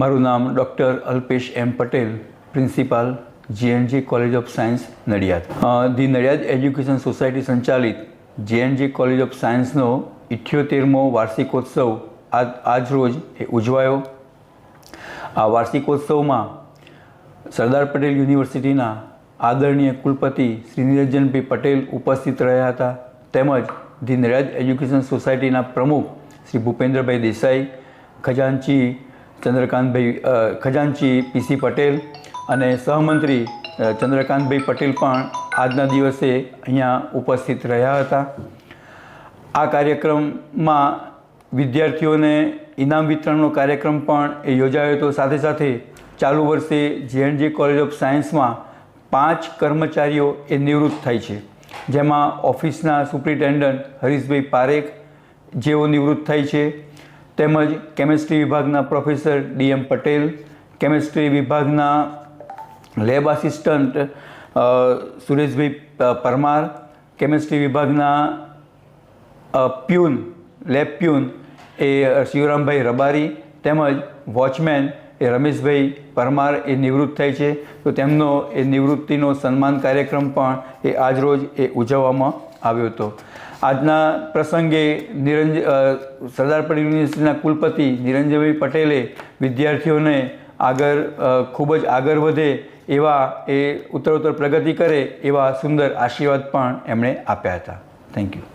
મારું નામ doctor Alpesh M Patel, principal GNG college of science Nadiad. The Nadiad education society સંચાલિત GNG college of સાયન્સનો ઇઠ્યોતેરમો વાર્ષિકોત્સવ આજ આજ રોજ એ ઉજવાયો. આ વાર્ષિકોત્સવમાં સરદાર પટેલ યુનિવર્સિટીના આદરણીય કુલપતિ શ્રી નિરંજનભાઈ પટેલ ઉપસ્થિત રહ્યા હતા. તેમજ ધી નડિયાદ એજ્યુકેશન સોસાયટીના પ્રમુખ શ્રી ભૂપેન્દ્રભાઈ દેસાઈ, ખજાનચી ચંદ્રકાંતભાઈ ખજાનચી પીસી પટેલ અને સહમંત્રી ચંદ્રકાંતભાઈ પટેલ પણ આજના દિવસે અહીંયા ઉપસ્થિત રહ્યા હતા. આ કાર્યક્રમમાં વિદ્યાર્થીઓને ઇનામ વિતરણનો કાર્યક્રમ પણ એ યોજાયો હતો. સાથે સાથે ચાલુ વર્ષે જેએનજી કોલેજ ઓફ સાયન્સમાં પાંચ કર્મચારીઓ એ નિવૃત્ત થાય છે. જેમાં ઓફિસના સુપ્રિન્ટેન્ડન્ટ હરીશભાઈ પારેખ જેઓ નિવૃત્ત થાય છે. તેમજ કેમેસ્ટ્રી વિભાગના પ્રોફેસર ડીએમ પટેલ, કેમેસ્ટ્રી વિભાગના lab assistant Sureshbhai Parmar, chemistry વિભાગના પ્યુન, લેબ પ્યુન એ શિવરામભાઈ રબારી, તેમજ વોચમેન એ, રમેશભાઈ પરમાર એ નિવૃત્ત થાય છે. તો તેમનો એ નિવૃત્તિનો સન્માન કાર્યક્રમ પણ એ આજરોજ એ ઉજવવામાં આવ્યો હતો. આજના પ્રસંગે નિરંજ સરદાર પટેલ યુનિવર્સિટીના કુલપતિ નિરંજનભાઈ પટેલે વિદ્યાર્થીઓને આગળ ખૂબ જ આગળ વધે એવા એ ઉત્તરોત્તર પ્રગતિ કરે એવા સુંદર આશીર્વાદ પણ એમણે આપ્યા હતા. Thank you